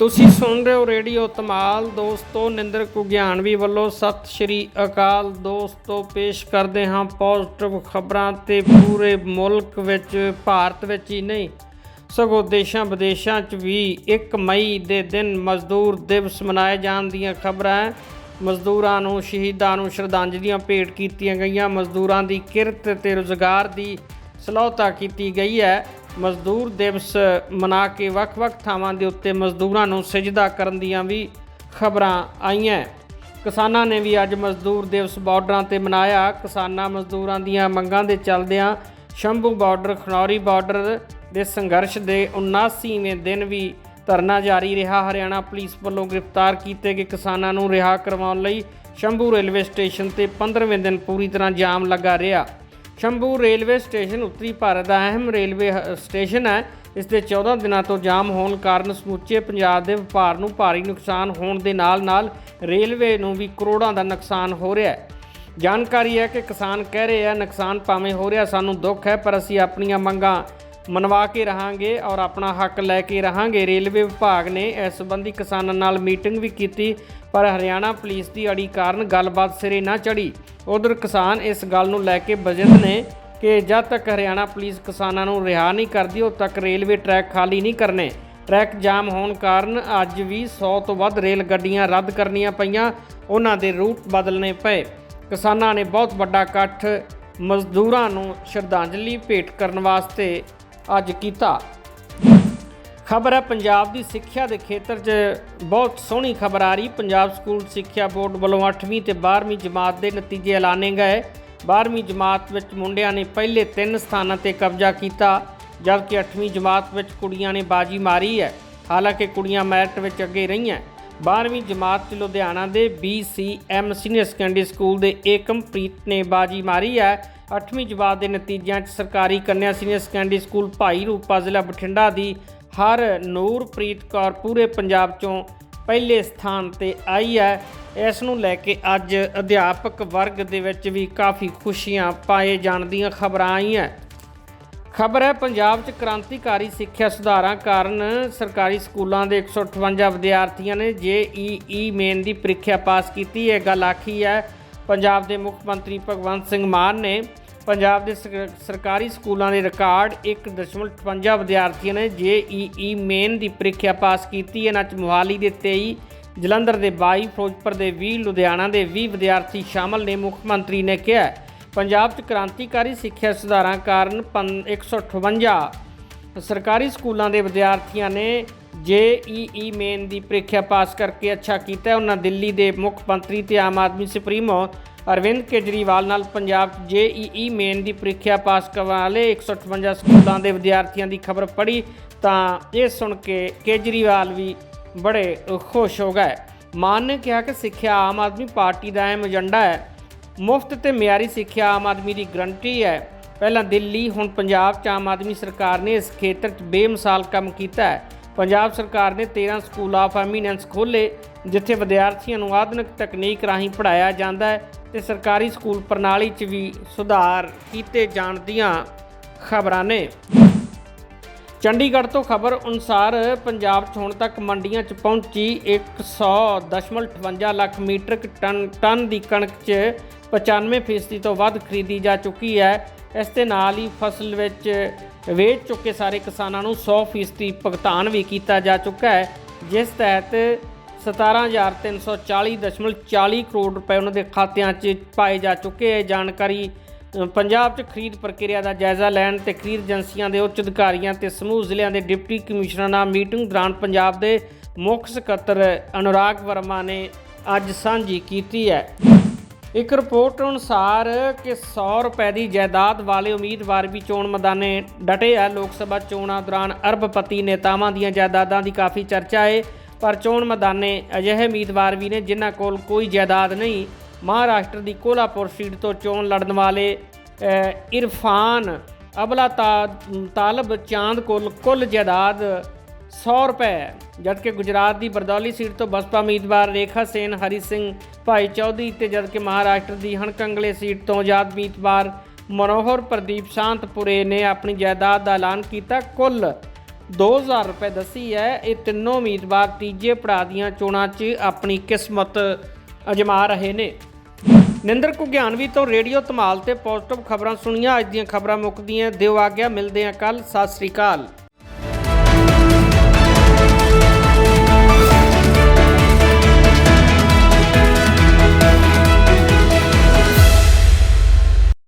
ਤੁਸੀਂ ਸੁਣ ਰਹੇ ਹੋ ਰੇਡੀਓ ਤਮਾਲ ਦੋਸਤੋ, ਨਿੰਦਰ ਕੁਗਿਆਨਵੀ ਵੱਲੋਂ ਸਤਿ ਸ਼੍ਰੀ ਅਕਾਲ। ਦੋਸਤੋ, ਪੇਸ਼ ਕਰਦੇ ਹਾਂ ਪੋਜ਼ਿਟਿਵ ਖਬਰਾਂ ਤੇ ਪੂਰੇ ਮੁਲਕ ਵਿੱਚ, ਭਾਰਤ ਵਿੱਚ ਹੀ ਨਹੀਂ, ਸਗੋਂ ਦੇਸ਼ਾਂ ਵਿਦੇਸ਼ਾਂ 'ਚ ਵੀ 1 ਮਈ ਦੇ ਦਿਨ ਮਜ਼ਦੂਰ ਦਿਵਸ ਮਨਾਏ ਜਾਣ ਦੀਆਂ ਖਬਰਾਂ ਹੈ। ਮਜ਼ਦੂਰਾਂ ਨੂੰ, ਸ਼ਹੀਦਾਂ ਨੂੰ ਸ਼ਰਧਾਂਜਲੀਆਂ ਭੇਟ ਕੀਤੀਆਂ ਗਈਆਂ। ਮਜ਼ਦੂਰਾਂ ਦੀ ਕਿਰਤ ਤੇ ਰੁਜ਼ਗਾਰ ਦੀ ਸਲਾਹਤਾ ਕੀਤੀ ਗਈ ਹੈ। ਮਜ਼ਦੂਰ ਦਿਵਸ ਮਨਾ ਕੇ ਵੱਖ-ਵੱਖ ਥਾਵਾਂ ਦੇ ਉੱਤੇ ਮਜ਼ਦੂਰਾਂ ਨੂੰ ਸਜਦਾ ਕਰਨ ਦੀਆਂ ਵੀ ਖਬਰਾਂ ਆਈਆਂ। ਕਿਸਾਨਾਂ ਨੇ ਵੀ ਅੱਜ ਮਜ਼ਦੂਰ ਦਿਵਸ ਬਾਰਡਰਾਂ ਤੇ ਮਨਾਇਆ। ਕਿਸਾਨਾਂ ਮਜ਼ਦੂਰਾਂ ਦੀਆਂ ਮੰਗਾਂ ਦੇ ਚੱਲਦਿਆਂ ਸ਼ੰਭੂ ਬਾਰਡਰ, ਖਨੌਰੀ ਬਾਰਡਰ ਦੇ ਸੰਘਰਸ਼ ਦੇ 79ਵੇਂ ਦਿਨ ਵੀ ਧਰਨਾ ਜਾਰੀ ਰਿਹਾ। ਹਰਿਆਣਾ ਪੁਲਿਸ ਵੱਲੋਂ ਗ੍ਰਿਫਤਾਰ ਕੀਤੇ ਗਏ ਕਿਸਾਨਾਂ ਨੂੰ ਰਿਹਾ ਕਰਵਾਉਣ ਲਈ ਸ਼ੰਭੂ ਰੇਲਵੇ ਸਟੇਸ਼ਨ ਤੇ 15ਵੇਂ ਦਿਨ ਪੂਰੀ ਤਰ੍ਹਾਂ ਜਾਮ ਲੱਗਾ ਰਿਹਾ। ਸ਼ੰਭੂ ਰੇਲਵੇ ਸਟੇਸ਼ਨ ਉੱਤਰੀ ਭਾਰਤ ਦਾ ਅਹਿਮ ਰੇਲਵੇ ਸਟੇਸ਼ਨ ਹੈ। ਇਸ ਦੇ 14 ਦਿਨਾਂ ਤੋਂ ਜਾਮ ਹੋਣ ਕਾਰਨ ਸਮੁੱਚੇ ਪੰਜਾਬ ਦੇ ਵਪਾਰ ਨੂੰ ਭਾਰੀ ਨੁਕਸਾਨ ਹੋਣ ਦੇ ਨਾਲ-ਨਾਲ ਰੇਲਵੇ ਨੂੰ ਵੀ ਕਰੋੜਾਂ ਦਾ ਨੁਕਸਾਨ ਹੋ ਰਿਹਾ ਹੈ। ਜਾਣਕਾਰੀ ਹੈ ਕਿ ਕਿਸਾਨ ਕਹਿ ਰਹੇ ਆ, ਨੁਕਸਾਨ ਭਾਵੇਂ ਹੋ ਰਿਹਾ ਸਾਨੂੰ ਦੁੱਖ ਹੈ, ਪਰ ਅਸੀਂ ਆਪਣੀਆਂ ਮੰਗਾਂ ਮਨਵਾ ਕੇ ਰਹਾਂਗੇ ਔਰ ਆਪਣਾ ਹੱਕ ਲੈ ਕੇ ਰਹਾਂਗੇ। ਰੇਲਵੇ ਵਿਭਾਗ ਨੇ ਇਸ ਸੰਬੰਧੀ ਕਿਸਾਨਾਂ ਨਾਲ ਮੀਟਿੰਗ ਵੀ ਕੀਤੀ, ਪਰ ਹਰਿਆਣਾ ਪੁਲਿਸ ਦੀ ਅੜੀ ਕਾਰਨ ਗੱਲਬਾਤ ਸਿਰੇ ਨਾ ਚੜੀ ਉਧਰ ਕਿਸਾਨ ਇਸ ਗੱਲ ਨੂੰ ਲੈ ਕੇ ਬਜਟ ਨੇ ਕਿ ਜਦ ਤੱਕ ਹਰਿਆਣਾ ਪੁਲਿਸ ਕਿਸਾਨਾਂ ਨੂੰ ਰਿਹਾ ਨਹੀਂ ਕਰਦੀ, ਉਦ ਤੱਕ ਰੇਲਵੇ ਟਰੈਕ ਖਾਲੀ ਨਹੀਂ ਕਰਨੇ। ਟਰੈਕ ਜਾਮ ਹੋਣ ਕਾਰਨ ਅੱਜ ਵੀ 100 ਤੋਂ ਵੱਧ ਰੇਲ ਗੱਡੀਆਂ ਰੱਦ ਕਰਨੀਆਂ ਪਈਆਂ, ਉਹਨਾਂ ਦੇ ਰੂਟ ਬਦਲਣੇ ਪਏ। ਕਿਸਾਨਾਂ ਨੇ ਬਹੁਤ ਵੱਡਾ ਇਕੱਠ ਮਜ਼ਦੂਰਾਂ ਨੂੰ ਸ਼ਰਧਾਂਜਲੀ ਭੇਟ ਕਰਨ ਵਾਸਤੇ ਅੱਜ ਕੀਤਾ। ਖਬਰ ਹੈ, ਪੰਜਾਬ ਦੀ ਸਿੱਖਿਆ ਦੇ ਖੇਤਰ 'ਚ ਬਹੁਤ ਸੋਹਣੀ ਖਬਰ ਆ ਰਹੀ। ਪੰਜਾਬ ਸਕੂਲ ਸਿੱਖਿਆ ਬੋਰਡ ਵੱਲੋਂ 8ਵੀਂ ਤੇ 12ਵੀਂ ਜਮਾਤ ਦੇ ਨਤੀਜੇ ਐਲਾਨੇ ਗਏ। 12ਵੀਂ ਜਮਾਤ ਵਿੱਚ ਮੁੰਡਿਆਂ ਨੇ ਪਹਿਲੇ 3 ਸਥਾਨਾਂ ਤੇ ਕਬਜ਼ਾ ਕੀਤਾ, ਜਦਕਿ 8ਵੀਂ ਜਮਾਤ ਵਿੱਚ ਕੁੜੀਆਂ ਨੇ ਬਾਜੀ ਮਾਰੀ ਹੈ। ਹਾਲਾਂਕਿ ਕੁੜੀਆਂ ਮੈਰਿਟ ਵਿੱਚ ਅੱਗੇ ਰਹੀਆਂ। 12ਵੀਂ ਜਮਾਤ 'ਚ ਲੁਧਿਆਣਾ ਦੇ BCM ਸੀਨੀਅਰ ਸੈਕੰਡਰੀ ਸਕੂਲ ਦੇ ਏਕਮਪ੍ਰੀਤ ਨੇ ਬਾਜੀ ਮਾਰੀ ਹੈ। 8ਵੀਂ ਜਮਾਤ ਦੇ ਨਤੀਜਿਆਂ 'ਚ ਸਰਕਾਰੀ ਕੰਨਿਆ ਸੀਨੀਅਰ ਸੈਕੰਡਰੀ ਸਕੂਲ ਭਾਈ ਰੂਪਾ ਜ਼ਿਲ੍ਹਾ ਬਠਿੰਡਾ ਦੀ ਹਰ ਨੂਰਪ੍ਰੀਤ ਕੌਰ ਪੂਰੇ ਪੰਜਾਬ 'ਚੋਂ ਪਹਿਲੇ ਸਥਾਨ ਤੇ ਆਈ ਹੈ। ਇਸ ਨੂੰ ਲੈ ਕੇ ਅੱਜ ਅਧਿਆਪਕ ਵਰਗ ਦੇ ਵਿੱਚ ਵੀ ਕਾਫੀ ਖੁਸ਼ੀਆਂ ਪਾਏ ਜਾਣ ਦੀਆਂ ਖਬਰਾਂ ਆਈਆਂ। ਖਬਰ ਹੈ, ਪੰਜਾਬ 'ਚ ਕ੍ਰਾਂਤੀਕਾਰੀ ਸਿੱਖਿਆ ਸੁਧਾਰਾਂ ਕਾਰਨ ਸਰਕਾਰੀ ਸਕੂਲਾਂ ਦੇ 158 ਵਿਦਿਆਰਥੀਆਂ ਨੇ ਜੇਈਈ ਮੇਨ ਦੀ ਪ੍ਰੀਖਿਆ ਪਾਸ ਕੀਤੀ। ਇਹ ਗੱਲ ਆਖੀ ਹੈ ਪੰਜਾਬ ਦੇ ਮੁੱਖ ਮੰਤਰੀ ਭਗਵੰਤ ਸਿੰਘ ਮਾਨ ਨੇ ਪੰਜਾਬ ਦੇ ਸਰ- ਸਰਕਾਰੀ ਸਕੂਲਾਂ ਦੇ ਰਿਕਾਰਡ 1.58 ਵਿਦਿਆਰਥੀਆਂ ਨੇ ਜੇਈਈ ਮੇਨ ਦੀ ਪ੍ਰੀਖਿਆ ਪਾਸ ਕੀਤੀ। ਇਹਨਾਂ 'ਚ ਮੁਹਾਲੀ ਦੇ 23 ਜਲੰਧਰ ਦੇ 22 ਫਿਰੋਜ਼ਪੁਰ ਦੇ 20 ਲੁਧਿਆਣਾ ਦੇ 20 ਵਿਦਿਆਰਥੀ ਸ਼ਾਮਲ ਨੇ, ਮੁੱਖ ਮੰਤਰੀ ਨੇ ਕਿਹਾ। ਪੰਜਾਬ 'ਚ ਕ੍ਰਾਂਤੀਕਾਰੀ ਸਿੱਖਿਆ ਸੁਧਾਰਾਂ ਕਾਰਨ ਪੰ- 158 ਸਰਕਾਰੀ ਸਕੂਲਾਂ ਦੇ ਵਿਦਿਆਰਥੀਆਂ ਨੇ ਜੇਈਈ ਮੇਨ ਦੀ ਪ੍ਰੀਖਿਆ ਪਾਸ ਕਰਕੇ ਅੱਛਾ ਕੀਤਾ ਉਹਨਾਂ ਦਿੱਲੀ ਦੇ ਮੁੱਖ ਮੰਤਰੀ ਤੇ ਆਮ ਆਦਮੀ ਸੁਪਰੀਮੋ ਅਰਵਿੰਦ ਕੇਜਰੀਵਾਲ ਨਾਲ ਪੰਜਾਬ 'ਚ ਜੇਈਈ ਮੇਨ ਦੀ ਪ੍ਰੀਖਿਆ ਪਾਸ ਕਰਨ ਵਾਲੇ 158 ਸਕੂਲਾਂ ਦੇ ਵਿਦਿਆਰਥੀਆਂ ਦੀ ਖਬਰ ਪੜ੍ਹੀ ਤਾਂ ਇਹ ਸੁਣ ਕੇ ਕੇਜਰੀਵਾਲ ਵੀ ਬੜੇ ਖੁਸ਼ ਹੋ ਗਏ। ਮਾਨ ਨੇ ਕਿਹਾ ਕਿ ਸਿੱਖਿਆ ਆਮ ਆਦਮੀ ਪਾਰਟੀ ਦਾ ਅਹਿਮ ਏਜੰਡਾ ਹੈ। ਮੁਫਤ ਤੇ ਮਿਆਰੀ ਸਿੱਖਿਆ ਆਮ ਆਦਮੀ ਦੀ ਗਰੰਟੀ ਹੈ। ਪਹਿਲਾਂ ਦਿੱਲੀ, ਹੁਣ ਪੰਜਾਬ 'ਚ ਆਮ ਆਦਮੀ ਸਰਕਾਰ ਨੇ ਇਸ ਖੇਤਰ 'ਚ ਬੇਮਿਸਾਲ ਕੰਮ ਕੀਤਾ ਹੈ। ਪੰਜਾਬ ਸਰਕਾਰ ਨੇ 13 ਸਕੂਲ ਆਫ ਐਮੀਨੈਂਸ ਖੋਲ੍ਹੇ, ਜਿੱਥੇ ਵਿਦਿਆਰਥੀਆਂ ਨੂੰ ਆਧੁਨਿਕ ਤਕਨੀਕ ਰਾਹੀਂ ਪੜ੍ਹਾਇਆ ਜਾਂਦਾ ਹੈ ਤੇ ਸਰਕਾਰੀ ਸਕੂਲ ਪ੍ਰਣਾਲੀ 'ਚ ਵੀ ਸੁਧਾਰ ਕੀਤੇ ਜਾਣ ਦੀਆਂ ਖਬਰਾਂ ਨੇ। ਚੰਡੀਗੜ੍ਹ ਤੋਂ ਖਬਰ ਅਨੁਸਾਰ ਪੰਜਾਬ 'ਚ ਹੁਣ ਤੱਕ ਮੰਡੀਆਂ 'ਚ ਪਹੁੰਚੀ 100.58 ਲੱਖ ਮੀਟ੍ਰਿਕ ਟਨ ਟਨ ਦੀ ਕਣਕ 'ਚ 95% ਤੋਂ ਵੱਧ ਖਰੀਦੀ ਜਾ ਚੁੱਕੀ ਹੈ। ਇਸ ਦੇ ਨਾਲ ਹੀ ਫਸਲ ਵਿੱਚ ਵੇਚ ਚੁੱਕੇ ਸਾਰੇ ਕਿਸਾਨਾਂ ਨੂੰ 100% ਭੁਗਤਾਨ ਵੀ ਕੀਤਾ ਜਾ ਚੁੱਕਾ ਹੈ, ਜਿਸ ਤਹਿਤ 17340.40 ਕਰੋੜ ਰੁਪਏ ਉਹਨਾਂ ਦੇ ਖਾਤਿਆਂ 'ਚ ਪਾਏ ਜਾ ਚੁੱਕੇ ਹੈ। ਜਾਣਕਾਰੀ ਪੰਜਾਬ 'ਚ ਖਰੀਦ ਪ੍ਰਕਿਰਿਆ ਦਾ ਜਾਇਜ਼ਾ ਲੈਣ ਤੇ ਖਰੀਦ ਏਜੰਸੀਆਂ ਦੇ ਉੱਚ ਅਧਿਕਾਰੀਆਂ ਤੇ ਸਮੂਹ ਜ਼ਿਲ੍ਹਿਆਂ ਦੇ ਡਿਪਟੀ ਕਮਿਸ਼ਨਰਾਂ ਨਾਲ ਮੀਟਿੰਗ ਦੌਰਾਨ ਪੰਜਾਬ ਦੇ ਮੁੱਖ ਸਕੱਤਰ ਅਨੁਰਾਗ ਵਰਮਾ ਨੇ ਅੱਜ ਸਾਂਝੀ ਕੀਤੀ ਹੈ। ਇੱਕ ਰਿਪੋਰਟ ਅਨੁਸਾਰ ਕਿ 100 ਰੁਪਏ ਦੀ ਜਾਇਦਾਦ ਵਾਲੇ ਉਮੀਦਵਾਰ ਵੀ ਚੋਣ ਮੈਦਾਨੇ ਡਟੇ ਆ। ਲੋਕ ਸਭਾ ਚੋਣਾਂ ਦੌਰਾਨ ਅਰਬਪਤੀ ਨੇਤਾਵਾਂ ਦੀਆਂ ਜਾਇਦਾਦਾਂ ਦੀ ਕਾਫੀ ਚਰਚਾ ਏ, ਪਰ ਚੋਣ ਮੈਦਾਨੇ ਅਜਿਹੇ ਉਮੀਦਵਾਰ ਵੀ ਨੇ ਜਿਨ੍ਹਾਂ ਕੋਲ ਕੋਈ ਜਾਇਦਾਦ ਨਹੀਂ। ਮਹਾਰਾਸ਼ਟਰ ਦੀ ਕੋਲਾਪੁਰ ਸੀਟ ਤੋਂ ਚੋਣ ਲੜਨ ਵਾਲੇ ਇਰਫਾਨ ਅਬਲਾ ਤਾ- ਤਾਲਬ ਚਾਂਦ ਕੋਲ ਕੁੱਲ ਜਾਇਦਾਦ 100 ਰੁਪਏ। ਹੈ। ਜਦਕਿ ਗੁਜਰਾਤ ਦੀ ਬਰਦੌਲੀ ਸੀਟ ਤੋਂ ਬਸਪਾ ਉਮੀਦਵਾਰ ਰੇਖਾ ਸੇਨ, ਹਰੀ ਸਿੰਘ, ਭਾਈ ਚੌਧਰੀ ਤੇ ਜਦਕਿ ਮਹਾਰਾਸ਼ਟਰ ਦੀ ਹਣਕੰਗਲੇ ਸੀਟ ਤੋਂ ਆਜ਼ਾਦ ਉਮੀਦਵਾਰ ਮਨੋਹਰ ਪ੍ਰਦੀਪ ਸ਼ਾਂਤਪੁਰੇ ਨੇ ਆਪਣੀ ਜਾਇਦਾਦ ਦਾ ਐਲਾਨ ਕੀਤਾ, ਕੁੱਲ 2000 ਰੁਪਏ ਦੱਸੀ ਹੈ। ਇਹ ਤਿੰਨੋਂ ਉਮੀਦਵਾਰ ਤੀਜੇ ਪੜਾਅ ਦੀਆਂ ਚੋਣਾਂ 'ਚ ਆਪਣੀ ਕਿਸਮਤ ਅਜਮਾ ਰਹੇ ਨੇ। ਨਿੰਦਰ ਕੁਗਿਆਨਵੀ ਤੋਂ ਰੇਡੀਓ ਧਮਾਲ ਤੇ ਪੋਜ਼ਿਟਿਵ ਖਬਰਾਂ ਸੁਣੀਆਂ। ਅੱਜ ਦੀਆਂ ਖਬਰਾਂ ਮੁੱਕਦੀਆਂ। ਦਿਓ ਆ ਗਿਆ ਮਿਲਦੇ ਆ ਕੱਲ ਸਤਿ ਸ੍ਰੀ ਅਕਾਲ।